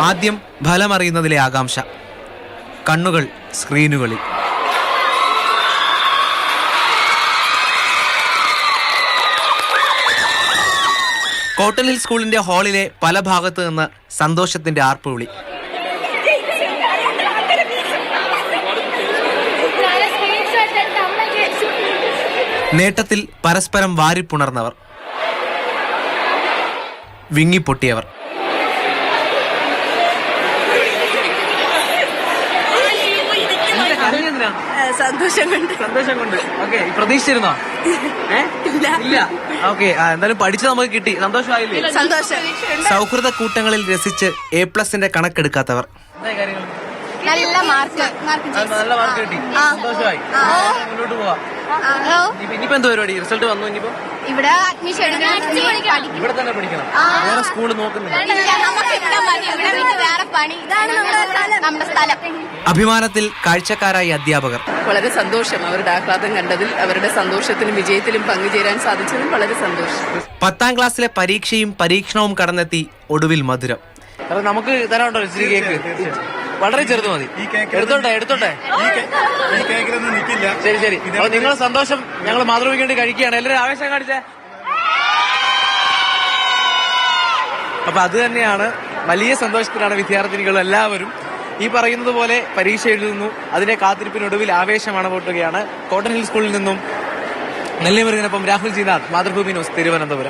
ആദ്യം ഫലമറിയുന്നതിലെ ആകാംക്ഷ. കണ്ണുകൾ സ്ക്രീനുകളിൽ. കോട്ടൺ ഹിൽ സ്കൂളിന്റെ ഹാളിലെ പല ഭാഗത്തു നിന്ന് സന്തോഷത്തിന്റെ ആർപ്പുവിളി നേട്ടത്തിൽ പരസ്പരം വാരിപ്പുണർന്നവർ. വിങ്ങിപ്പൊട്ടിയവർ. സന്തോഷം കൊണ്ട്. സന്തോഷം കൊണ്ട്. ഓക്കെ പ്രതീക്ഷിച്ചിരുന്നോ? ഇല്ല. ഓക്കെ എന്തായാലും പഠിച്ച് നമുക്ക് കിട്ടി. സന്തോഷമായില്ലേ? സന്തോഷം. സൗഹൃദ കൂട്ടങ്ങളിൽ രസിച്ച് എ പ്ലസിന്റെ കണക്കെടുക്കാത്തവർ. നല്ല മാർക്ക് നല്ല മാർക്ക് കിട്ടി. സന്തോഷമായി. മുന്നോട്ട് പോവാം. ഇനിയിപ്പോ എന്ത് പരിപാടി? റിസൾട്ട് വന്നു ഇനിയിപ്പോ? ഇവിടെ അഡ്മിഷൻ ഇവിടെ തന്നെ പഠിക്കണം. വേറെ സ്കൂൾ നോക്കുന്നില്ല. വേറെ പണി. ഇതാണ് നമ്മുടെ സ്ഥലം. അഭിമാനത്തിൽ കാഴ്ചക്കാരായി അധ്യാപകർ. വളരെ സന്തോഷം അവരുടെ ആഹ്ലാദം കണ്ടതിൽ അവരുടെ സന്തോഷത്തിലും വിജയത്തിലും പങ്കുചേരാൻ സാധിച്ചതിൽ വളരെ സന്തോഷം. പത്താം ക്ലാസ്സിലെ പരീക്ഷയും പരീക്ഷണവും കടന്നെത്തി ഒടുവിൽ മധുരം. നമുക്ക് തരാണ്ടോ ഇച്ചിരി കേക്ക്? വളരെ ചെറുത് മതി. എടുത്തോട്ടെ എടുത്തോട്ടെ. ശരി ശരി. അപ്പൊ നിങ്ങൾ സന്തോഷം ഞങ്ങൾ മാതൃഭൂമിക്ക് വേണ്ടി കഴിക്കുകയാണ്. എല്ലാവരും ആവേശം കാണിച്ചേ. അപ്പൊ അത് തന്നെയാണ് വലിയ സന്തോഷത്തിലാണ് വിദ്യാർത്ഥിനികൾ എല്ലാവരും ഈ പറയുന്നത് പോലെ പരീക്ഷ എഴുതുന്നു. അതിന്റെ കാത്തിരിപ്പിനൊടുവിൽ ആവേശമാണ് പൊട്ടുകയാണ് കോട്ടൺ ഹിൽ സ്കൂളിൽ നിന്നും നെല്ലിമറിനൊപ്പം രാഹുൽ ജിനാഥ് മാതൃഭൂമി ന്യൂസ് തിരുവനന്തപുരം.